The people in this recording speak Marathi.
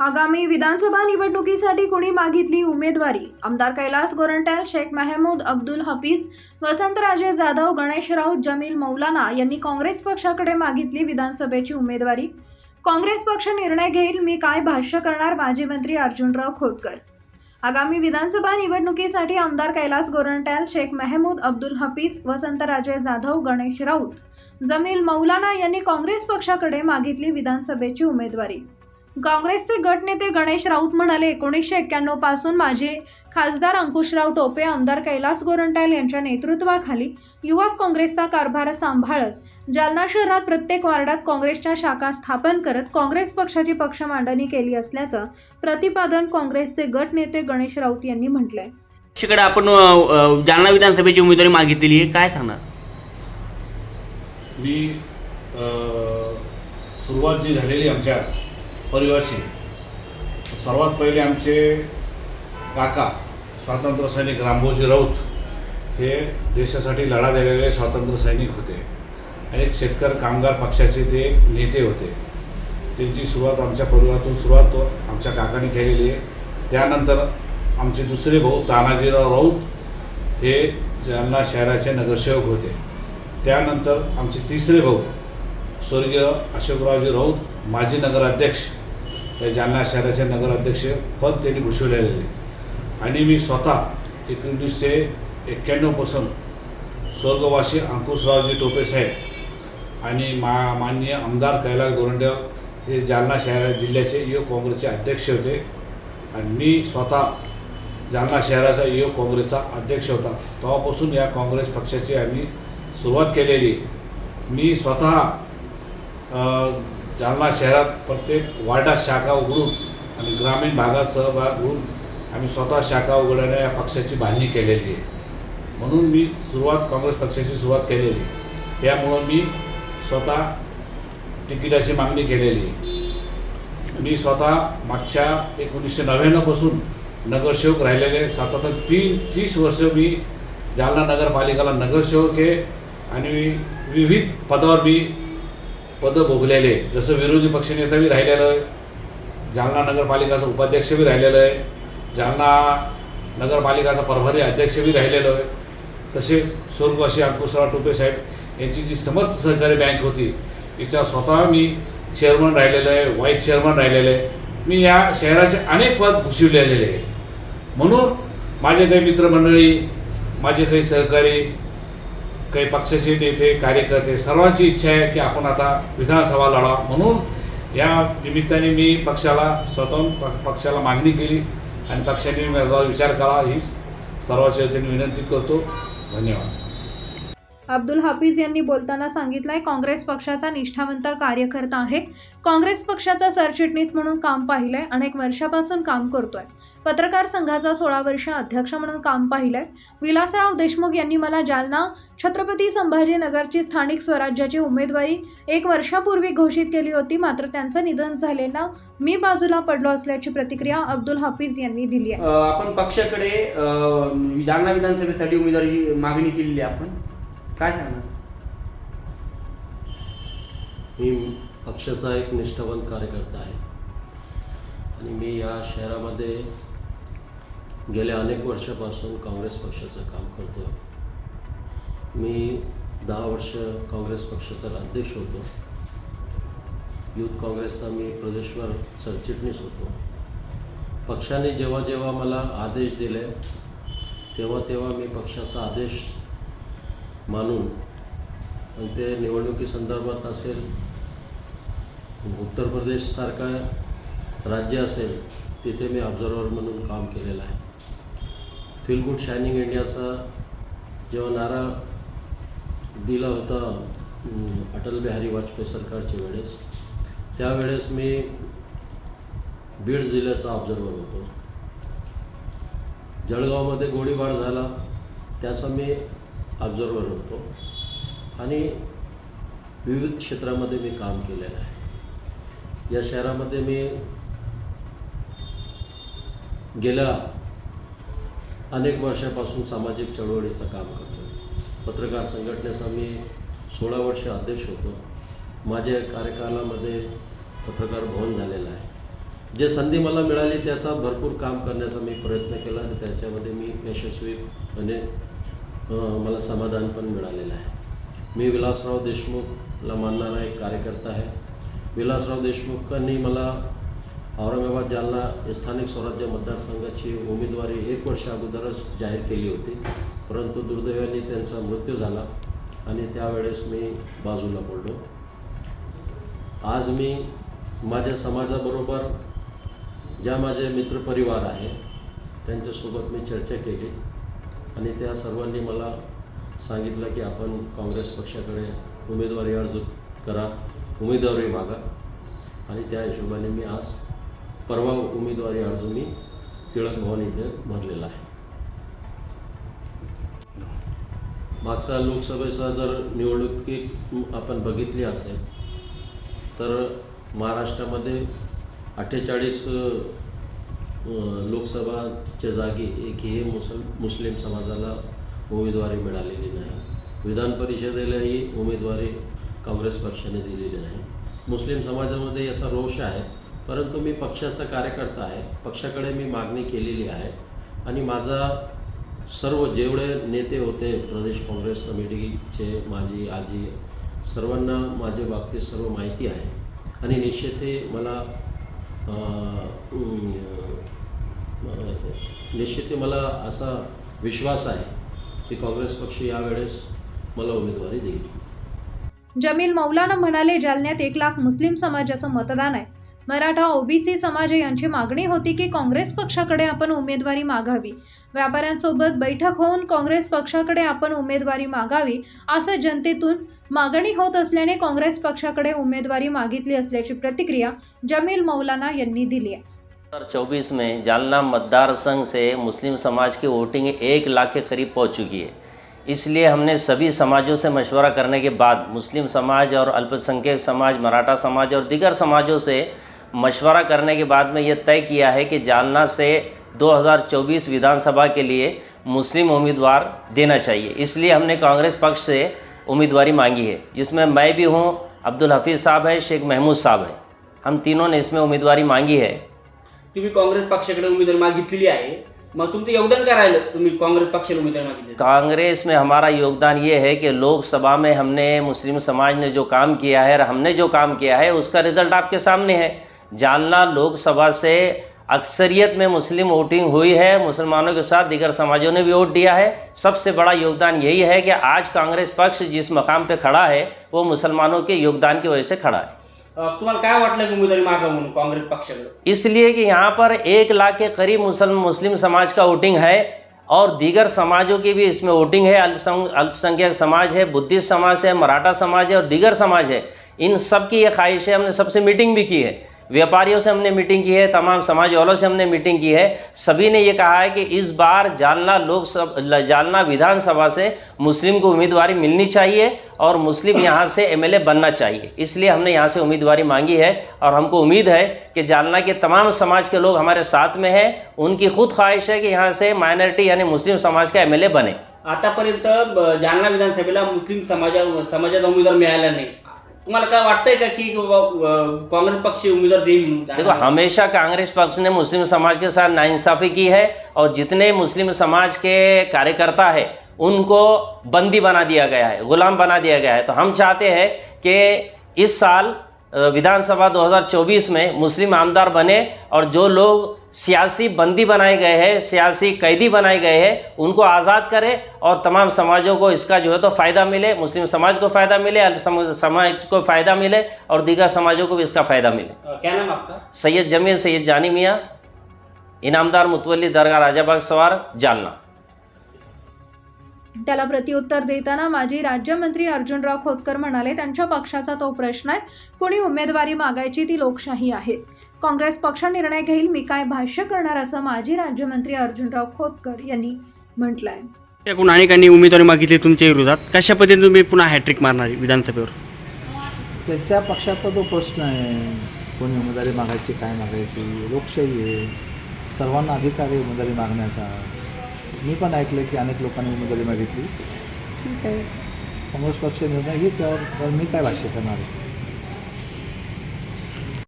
आगामी विधानसभा निवडणुकीसाठी कुणी मागितली उमेदवारी? आमदार कैलास गोरंट्याल शेख मेहमूद अब्दुल हफीज वसंतराजे जाधव गणेश राऊत जमील मौलाना यांनी काँग्रेस पक्षाकडे मागितली विधानसभेची उमेदवारी. काँग्रेस पक्ष निर्णय घेईल मी काय भाष्य करणार माजी मंत्री अर्जुनराव खोतकर. आगामी विधानसभा निवडणुकीसाठी आमदार कैलास गोरंट्याल शेख महमूद अब्दुल हफीज वसंतराजे जाधव गणेश राऊत जमील मौलाना यांनी काँग्रेस पक्षाकडे मागितली विधानसभेची उमेदवारी. काँग्रेसचे गटनेते गणेश राऊत म्हणाले एकोणीसशे एक्क्याण्णवपासून माझे खासदार अंकुशराव टोपे आमदार कैलास गोरंट्याल यांच्या नेतृत्वाखाली युवक काँग्रेसचा कारभार सांभाळत जालना शहरात प्रत्येक वार्डात काँग्रेसच्या शाखा स्थापन करत काँग्रेस पक्षाची पक्ष मांडणी केली असल्याचं प्रतिपादन काँग्रेसचे गटनेते गणेश राऊत यांनी म्हटलंय. पक्षाकडे आपण जालना विधानसभेची उमेदवारी मागितलेली आहे काय सांगणार? मी सुरुवात जी झालेली आमच्या परिवारची. सर्वात पहिले आमचे काका स्वातंत्र्य सैनिक रामभोजी राऊत हे देशासाठी लढा दिलेले स्वातंत्र्य सैनिक होते. आणि एक शेतकरी कामगार पक्षाचे ते नेते होते. त्यांची सुरुवात आमच्या परिवारातून सुरुवात आमच्या काकाने केलेली आहे. त्यानंतर आमचे दुसरे भाऊ तानाजीराव राऊत हे जालना शहराचे नगरसेवक होते. त्यानंतर आमचे तिसरे भाऊ स्वर्गीय अशोकरावजी राऊत माजी नगराध्यक्ष त्या जालना शहराचे नगराध्यक्ष पद त्यांनी भूषवलेले आहे. आणि मी स्वतः एकोणीसशे एक्क्याण्णवपासून स्वर्गवासी अंकुशरावजी टोपे साहेब आणि मा माननीय आमदार कैलास गोरंडेव हे जालना शहरा जिल्ह्याचे युवक काँग्रेसचे अध्यक्ष होते. आणि मी स्वतः जालना शहराचा युवक काँग्रेसचा अध्यक्ष होता. तेव्हापासून या काँग्रेस पक्षाची आम्ही सुरुवात केलेली. मी स्वतः जालना शहरात प्रत्येक वार्डात शाखा उघडून आणि ग्रामीण भागात सहभाग होऊन आम्ही स्वतः शाखा उघडण्याने या पक्षाची बांधणी केलेली आहे. म्हणून मी सुरुवात काँग्रेस पक्षाची सुरुवात केलेली आहे. त्यामुळं मी स्वतः तिकिटाची मागणी केलेली आहे. मी स्वतः मागच्या एकोणीसशे नव्याण्णवपासून नगरसेवक राहिलेले सातत्याने तीन तीस वर्ष मी जालना नगरपालिकेला नगरसेवक आहे आणि विविध पदावर मी पदं भोगलेले जसं विरोधी पक्षनेता बी राहिलेलं आहे. जालना नगरपालिकाचा उपाध्यक्ष बी राहिलेलं आहे. जालना नगरपालिकाचा प्रभारी अध्यक्ष बी राहिलेलो आहे. तसेच स्वर्गवासी अंकुशराव टोपे साहेब यांची जी समर्थ सहकारी बँक होती तिच्या स्वतः मी चेअरमन राहिलेलं आहे व्हाईस चेअरमन राहिलेलं आहे. मी या शहराचे अनेक पद भूषविलेले आहे. म्हणून माझे काही मित्रमंडळी माझे काही सहकारी काही पक्षाचे नेते कार्यकर्ते सर्वांची इच्छा आहे की आपण आता विधानसभा लढा. म्हणून या निमित्ताने मी पक्षाला स्वतःहून प- पक्षाला मागणी केली आणि पक्षाने माझा विचार करा ही सर्वांच्या वतीने विनंती करतो. धन्यवाद. अब्दुल हाफिज यांनी बोलताना सांगितलंय काँग्रेस पक्षाचा निष्ठावंत कार्यकर्ता आहे. काँग्रेस पक्षाचा सरचिटणीस म्हणून काम पाहिलंय अनेक वर्षापासून काम करतोय. पत्रकार संघाचा सोळा वर्ष अध्यक्ष म्हणून काम पाहिलंय. विलासराव देशमुख यांनी मला जालना छत्रपती संभाजीनगरची स्थानिक स्वराज्याची उमेदवारी एक वर्षापूर्वी घोषित केली होती. मात्र त्यांचं निधन झालेलं मी बाजूला पडलो असल्याची प्रतिक्रिया अब्दुल हाफिज यांनी दिली आहे. आपण पक्षाकडे जालना विधानसभेसाठी उमेदवारी मागणी केलेली आहे आपण. काय सांगणार? मी पक्षाचा एक निष्ठावंत कार्यकर्ता आहे. आणि मी या शहरामध्ये गेल्या अनेक वर्षापासून काँग्रेस पक्षाचं काम करतो मी दहा वर्ष काँग्रेस पक्षाचा अध्यक्ष होतो. युथ काँग्रेसचा मी प्रदेशभर सरचिटणीस होतो. पक्षाने जेव्हा जेव्हा मला आदेश दिले तेव्हा तेव्हा मी पक्षाचा आदेश मानून आणि ते निवडणुकीसंदर्भात असेल उत्तर प्रदेशसारखा राज्य असेल तिथे मी ऑब्झर्वर म्हणून काम केलेलं आहे. फील गुड शायनिंग इंडियाचा जेव्हा नारा दिला होता अटल बिहारी वाजपेयी सरकारच्या वेळेस त्यावेळेस मी बीड जिल्ह्याचा ऑब्झर्वर होतो. जळगावमध्ये गोळीबार झाला त्याचा मी ऑब्झर्वर होतो. आणि विविध क्षेत्रामध्ये मी काम केलेलं आहे. या शहरामध्ये मी गेल्या अनेक वर्षापासून सामाजिक चळवळीचं काम करतो पत्रकार संघटनेचा मी सोळा वर्ष अध्यक्ष होतो. माझ्या कार्यकालामध्ये पत्रकार भवन झालेलं आहे. जे संधी मला मिळाली त्याचा भरपूर काम करण्याचा मी प्रयत्न केला आणि त्याच्यामध्ये मी यशस्वीपणे मला समाधान पण मिळालेलं आहे. मी विलासराव देशमुखला मानणारा एक कार्यकर्ता आहे. विलासराव देशमुखांनी मला औरंगाबाद जालना स्थानिक स्वराज्य मतदारसंघाची उमेदवारी एक वर्ष अगोदरच जाहीर केली होती. परंतु दुर्दैवाने त्यांचा मृत्यू झाला आणि त्यावेळेस मी बाजूला पडलो. आज मी माझ्या समाजाबरोबर ज्या माझे मित्रपरिवार आहे त्यांच्यासोबत मी चर्चा केली आणि त्या सर्वांनी मला सांगितलं की आपण काँग्रेस पक्षाकडे उमेदवारी अर्ज करा उमेदवारी मागा आणि त्या हिशोबाने मी आज परवा उमेदवारी अर्ज मी टिळक भवन इथे भरलेला आहे. मागच्या लोकसभेचा जर निवडणुकीत आपण बघितली असेल तर महाराष्ट्रामध्ये अठ्ठेचाळीस लोकसभाच्या जागी एकही मुसल मुस्लिम समाजाला उमेदवारी मिळालेली नाही. विधान परिषदेलाही उमेदवारी काँग्रेस पक्षाने दिलेली नाही. मुस्लिम समाजामध्ये याचा रोष आहे. परंतु मी पक्षाचा कार्यकर्ता आहे. पक्षाकडे मी मागणी केलेली आहे. आणि माझा सर्व जेवढे नेते होते प्रदेश काँग्रेस कमिटीचे माझी आजी सर्वांना माझ्या बाबतीत सर्व माहिती आहे. आणि निश्चित मला निश्चित मला असा विश्वास आहे की काँग्रेस पक्ष यावेळेस मला उमेदवारी देईल. जमील मौलाना म्हणाले जालन्यात एक लाख मुस्लिम समाजाचं मतदान आहे. मराठा ओबीसी समाज यांची मागणी होती की काँग्रेस पक्षाकडे आपण उमेदवारी मागावी. व्यापाऱ्यांसोबत बैठक होऊन काँग्रेस पक्षाकडे आपण उमेदवारी मागावी असं जनतेतून मागणी होत असल्याने काँग्रेस पक्षाकडे उमेदवारी मागितली असल्याची प्रतिक्रिया जमील मौलाना यांनी दिली आहे. 2024 में जालना मतदार संघ से मुस्लिम समाज की वोटिंग एक लाख के करीब पहुंच चुकी है। इसलिए हमने सभी समाजों से मशवरा करने के बाद मुस्लिम समाज और अल्पसंख्यक समाज मराठा समाज और दीगर समाजों से मशवरा करने के बाद में यह तय किया है कि जालना से 2024 विधानसभा के लिए मुस्लिम उम्मीदवार देना चाहिए। इसलिए हमने कांग्रेस पक्ष से उम्मीदवारी मांगी है जिसमें मैं भी हूँ अब्दुल हफीज़ साहब है शेख महमूद साहब है। हम तीनों ने इसमें उम्मीदवारी मांगी है। तुम्ही काँग्रेस पक्षाकडे उमेदवारी मागितलेली आहे. मग तुमचं योगदान काय राहिलं? तुम्ही काँग्रेस पक्षाला उमेदवारी मागितली कांग्रेस में हमारा योगदान ये है कि लोकसभा में हमने मुस्लिम समाज ने जो काम किया है और हमने जो काम किया है उसका रिज़ल्ट आपके सामने है। जालना लोकसभा से अक्सरियत में मुस्लिम वोटिंग हुई है। मुसलमानों के साथ दीगर समाजों ने भी वोट दिया है। सबसे बड़ा योगदान यही है कि आज कांग्रेस पक्ष जिस मकाम पे खड़ा है वो मुसलमानों के योगदान की वजह से खड़ा है। तुम्हाला काय वाटलं की उमेदवारी मागा म्हणून काँग्रेस पक्षाकडे इसलिए कि यहाँ पर एक लाख के करीब मुसलम मुस्लिम समाज का वोटिंग है और दीगर समाजों की भी इसमें वोटिंग है। अल्पसंख अल्पसंख्यक समाज है बुद्धिस्ट समाज है मराठा समाज है और दीगर समाज है। इन सब की ये ख्वाहिश है हमने सबसे मीटिंग भी की है। व्यापारियों से हमने मीटिंग की है, तमाम समाज वालों से हमने मीटिंग की है। सभी ने ये कहा है कि इस बार जालना लोकसभा जालना विधानसभा से मुस्लिम को उम्मीदवारी मिलनी चाहिए और मुस्लिम यहाँ से एमएलए बनना चाहिए। इसलिए हमने यहाँ से उम्मीदवारी मांगी है और हमको उम्मीद है कि जालना के तमाम समाज के लोग हमारे साथ में हैं। उनकी खुद ख्वाहिश है कि यहाँ से माइनॉरिटी यानी मुस्लिम समाज का एमएलए बने। आतापर्यंत जालना विधानसभेला मुस्लिम समाजा, समाजाचा उमेदवार मिळाला नाही. तुम्हाला पक्ष देखो, हमेशा कांग्रेस पक्ष ने मुस्लिम समाज के साथ नाइंसाफ़ी की है और जितने मुस्लिम समाज के कार्यकर्ता है, उनको बंदी बना दिया गया है, गुलाम बना दिया गया है। तो हम चाहते हैं कि इस साल विधानसभा 2024 में मुस्लिम आमदार बने और जो लोग सियासी बंदी बनाए गए हैं सियासी कैदी बनाए गए हैं उनको आज़ाद करें और तमाम समाजों को इसका जो है तो फ़ायदा मिले मुस्लिम समाज को फ़ायदा मिले समाज को फ़ायदा मिले और दीगर समाजों को भी इसका फ़ायदा मिले। क्या नाम आपका? सैयद जमील सैयद जानी मियाँ इनामदार मुतवली दरगाह राजाबाग सवार जालना। त्याला प्रत्युत्तर देताना माजी राज्यमंत्री अर्जुनराव खोतकर म्हणाले त्यांच्या पक्षाचा तो प्रश्न आहे. कुणी उमेदवारी मागायची ती लोकशाही आहे. काँग्रेस पक्ष निर्णय घेईल मी काय भाष्य करणार? असं माजी राज्यमंत्री अर्जुनराव खोतकर यांनी म्हटलं आहे एकूण अनेकांनी उमेदवारी मागितली तुमच्या विरोधात? कशा पद्धतीने तुम्ही पुन्हा हॅट्रिक मारणार विधानसभेवर? त्याच्या पक्षाचा तो प्रश्न आहे कोणी उमेदवारी मागायची काय मागायची लोकशाही आहे. सर्वांना अधिकार आहे उमेदवारी मागण्याचा. मी पण ऐकलं की अनेक लोकांनी उमेदवारी मागितली ठीक आहे. काँग्रेस पक्ष निर्णय त्यावर मी काय भाष्य करणार आहे?